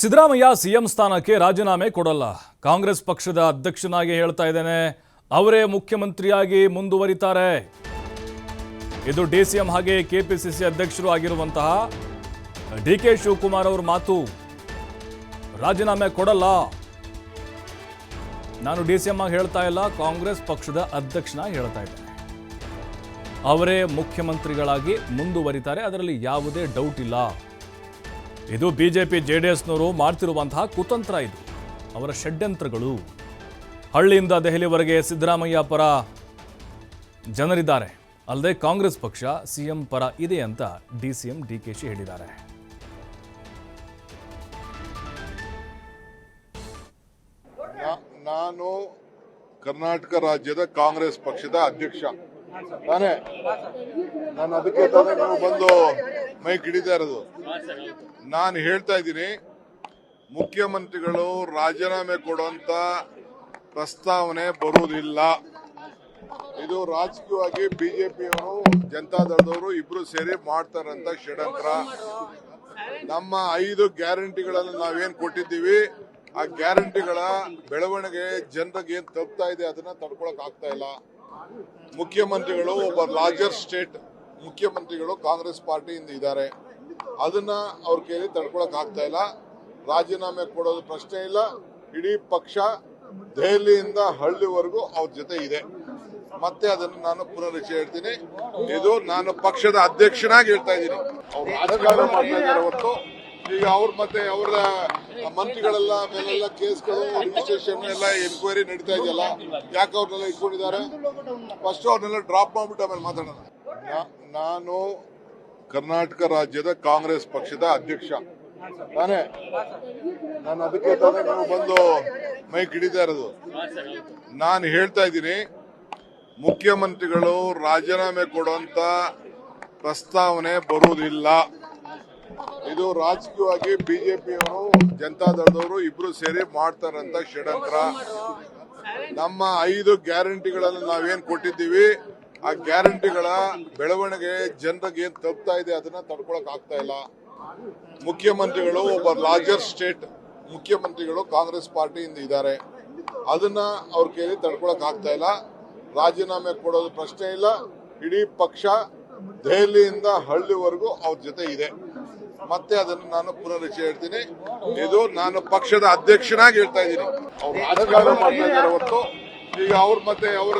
Siddaramaiah CM ಸ್ಥಾನಕ್ಕೆ ರಾಜೀನಾಮೆ ಕೊಡಲ್ಲ. ಕಾಂಗ್ರೆಸ್ ಪಕ್ಷದ ಅಧ್ಯಕ್ಷನಾಗಿ ಹೇಳ್ತಾ ಇದ್ದೇನೆ, ಅವರೇ ಮುಖ್ಯಮಂತ್ರಿಯಾಗಿ ಮುಂದುವರಿತಾರೆ. ಇದು ಡಿಸಿಎಂ ಹಾಗೆ ಕೆಪಿಸಿಸಿ ಅಧ್ಯಕ್ಷರು ಆಗಿರುವಂತಹ ಡಿ ಕೆ ಶಿವಕುಮಾರ್ ಅವರ ಮಾತು. ರಾಜೀನಾಮೆ ಕೊಡಲ್ಲ. ನಾನು ಡಿ ಸಿ ಆಗಿ ಹೇಳ್ತಾ ಇಲ್ಲ, ಕಾಂಗ್ರೆಸ್ ಪಕ್ಷದ ಅಧ್ಯಕ್ಷನಾಗಿ ಹೇಳ್ತಾ ಇದ್ದೇನೆ. ಅವರೇ ಮುಖ್ಯಮಂತ್ರಿಗಳಾಗಿ ಮುಂದುವರಿತಾರೆ, ಅದರಲ್ಲಿ ಯಾವುದೇ ಡೌಟ್ ಇಲ್ಲ. ಇದು ಬಿಜೆಪಿ ಜೆ ಡಿ ಎಸ್ನವರು ಮಾಡ್ತಿರುವಂತಹ ಕುತಂತ್ರ ಇದು. ಅವರ ಷಡ್ಯಂತ್ರಗಳು. ಹಳ್ಳಿಯಿಂದ ದೆಹಲಿವರೆಗೆ ಸಿದ್ದರಾಮಯ್ಯ ಪರ ಜನರಿದ್ದಾರೆ. ಅಲ್ಲದೆ ಕಾಂಗ್ರೆಸ್ ಪಕ್ಷ ಸಿಎಂ ಪರ ಇದೆ ಅಂತ ಡಿಸಿಎಂ ಡಿಕೆಶಿ ಹೇಳಿದ್ದಾರೆ. ನಾನು ಕರ್ನಾಟಕ ರಾಜ್ಯದ ಕಾಂಗ್ರೆಸ್ ಪಕ್ಷದ ಅಧ್ಯಕ್ಷ. ತಾನೇ? ನಾನು ಅದಕ್ಕೆ ತಾನೇ ಬಂದು ಮೈಕ್ ಹಿಡಿತಾ ಇರೋದು. ನಾನು ಹೇಳ್ತಾ ಇದ್ದೀನಿ, ಮುಖ್ಯಮಂತ್ರಿಗಳು ರಾಜೀನಾಮೆ ಕೊಡುವಂತ ಪ್ರಸ್ತಾವನೆ ಬರುವುದಿಲ್ಲ. ಇದು ರಾಜಕೀಯವಾಗಿ ಬಿಜೆಪಿಯವರು ಜನತಾದಳದವರು ಇಬ್ರು ಸೇರಿ ಮಾಡ್ತಾರಂತ ಷಡ್ಯಂತ್ರ. ನಮ್ಮ ಐದು ಗ್ಯಾರಂಟಿಗಳನ್ನು ನಾವೇನ್ ಕೊಟ್ಟಿದ್ದೀವಿ, ಆ ಗ್ಯಾರಂಟಿಗಳ ಬೆಳವಣಿಗೆ ಜನರಿಗೆ ಏನ್ ತಪ್ತಾ ಇದೆ ಅದನ್ನ ತಡ್ಕೊಳಕ್ ಆಗ್ತಾ ಇಲ್ಲ. ಮುಖ್ಯಮಂತ್ರಿಗಳು ಒಬ್ಬ ಲಾರ್ಜರ್ ಸ್ಟೇಟ್ ಮುಖ್ಯಮಂತ್ರಿಗಳು ಕಾಂಗ್ರೆಸ್ ಪಾರ್ಟಿಯಿಂದ ಇದ್ದಾರೆ. ಅದನ್ನ ಅವ್ರ ಕೈಯಲ್ಲಿ ತಡ್ಕೊಳಕ್ ಆಗ್ತಾ ಇಲ್ಲ. ರಾಜೀನಾಮೆ ಕೊಡೋದು ಪ್ರಶ್ನೆ ಇಲ್ಲ. ಇಡೀ ಪಕ್ಷ ದೆಹಲಿಯಿಂದ ಹಳ್ಳಿವರೆಗೂ ಅವ್ರ ಜೊತೆ ಇದೆ. ಮತ್ತೆ ಅದನ್ನು ನಾನು ಪುನರ್ಚಯ ಹೇಳ್ತೀನಿ. ಇದು ನಾನು ಪಕ್ಷದ ಅಧ್ಯಕ್ಷನಾಗಿ ಹೇಳ್ತಾ ಇದ್ದೀನಿ. ಅವ್ರು ರಾಜಕಾರಣ ಮಾಡ್ತಾ ಹೊರತು. ಈಗ ಅವ್ರ ಮತ್ತೆ ಅವರ ಮಂತ್ರಿಗಳೆಲ್ಲ ಮೇಲೆಲ್ಲ ಕೇಸ್ಗಳು ರಿಜಿಸ್ಟ್ರೇಷನ್ ಎಲ್ಲ ಎನ್ಕ್ವೈರಿ ನಡೀತಾ ಇದೆಯಲ್ಲ, ಯಾಕೆ ಅವ್ರನ್ನೆಲ್ಲ ಇಟ್ಕೊಂಡಿದ್ದಾರೆ? ಫಸ್ಟ್ ಅವ್ರನ್ನೆಲ್ಲ ಡ್ರಾಪ್ ಮಾಡ್ಬಿಟ್ಟು ಆಮೇಲೆ ಮಾತಾಡೋಣ. ನಾನು ಕರ್ನಾಟಕ ರಾಜ್ಯದ ಕಾಂಗ್ರೆಸ್ ಪಕ್ಷದ ಅಧ್ಯಕ್ಷ. ತಾನೇ? ನಾನು ಅದಕ್ಕೆ ತಾನೇ ನೀವು ಬಂದು ಮೈಕ್ ಹಿಡಿತಾ ಇರೋದು. ನಾನು ಹೇಳ್ತಾ ಇದ್ದೀನಿ, ಮುಖ್ಯಮಂತ್ರಿಗಳು ರಾಜೀನಾಮೆ ಕೊಡುವಂತ ಪ್ರಸ್ತಾವನೆ ಬರುವುದಿಲ್ಲ. ಇದು ರಾಜಕೀಯವಾಗಿ ಬಿಜೆಪಿಯವರು ಜನತಾದಳದವರು ಇಬ್ರು ಸೇರಿ ಮಾಡ್ತಾರಂತ ಷಡ್ಯಂತ್ರ. ನಮ್ಮ ಐದು ಗ್ಯಾರಂಟಿಗಳನ್ನು ನಾವೇನ್ ಕೊಟ್ಟಿದ್ದೀವಿ ಆ ಗ್ಯಾರಂಟಿಗಳ ಬೆಳವಣಿಗೆ ಜನರಿಗೆ ಏನ್ ತಪ್ತಾ ಇದೆ ಅದನ್ನ ತಡ್ಕೊಳಕ್ ಆಗ್ತಾ ಇಲ್ಲ. ಮುಖ್ಯಮಂತ್ರಿಗಳು ಒಬ್ಬ ಲಾರ್ಜರ್ ಸ್ಟೇಟ್ ಮುಖ್ಯಮಂತ್ರಿಗಳು ಕಾಂಗ್ರೆಸ್ ಪಾರ್ಟಿಯಿಂದ ಇದ್ದಾರೆ. ಅದನ್ನ ಅವ್ರ ಕೈಲಿ ತಡ್ಕೊಳಕ್ ಆಗ್ತಾ ಇಲ್ಲ. ರಾಜೀನಾಮೆ ಕೊಡೋದು ಪ್ರಶ್ನೆ ಇಲ್ಲ. ಇಡೀ ಪಕ್ಷ ದೆಹಲಿಯಿಂದ ಹಳ್ಳಿವರೆಗೂ ಅವ್ರ ಜೊತೆ ಇದೆ. ಮತ್ತೆ ಅದನ್ನು ನಾನು ಪುನರ್ಚ ಹೇಳ್ತೀನಿ. ಇದು ನಾನು ಪಕ್ಷದ ಅಧ್ಯಕ್ಷನಾಗಿ ಹೇಳ್ತಾ ಇದ್ದೀನಿ. ಅವ್ರು ಮಾಡ್ತಾ ಹೊರತು. ಈಗ ಅವ್ರ ಮತ್ತೆ ಅವರ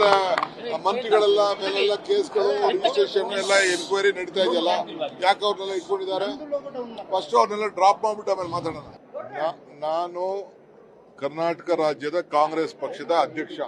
ಮಂತ್ರಿಗಳೆಲ್ಲ ಮೇಲೆಲ್ಲ ಕೇಸ್ಗಳು ರಿಜಿಸ್ಟ್ರೇಷನ್ ಎಲ್ಲ ಎನ್ಕ್ವೈರಿ ನಡೀತಾ ಇದೆಯಲ್ಲ, ಯಾಕೆ ಅವ್ರನ್ನೆಲ್ಲ ಇಟ್ಕೊಂಡಿದ್ದಾರೆ? ಫಸ್ಟ್ ಅವ್ರನ್ನೆಲ್ಲ ಡ್ರಾಪ್ ಮಾಡ್ಬಿಟ್ಟು ಆಮೇಲೆ ಮಾತಾಡೋಣ. ನಾನು ಕರ್ನಾಟಕ ರಾಜ್ಯದ ಕಾಂಗ್ರೆಸ್ ಪಕ್ಷದ ಅಧ್ಯಕ್ಷ.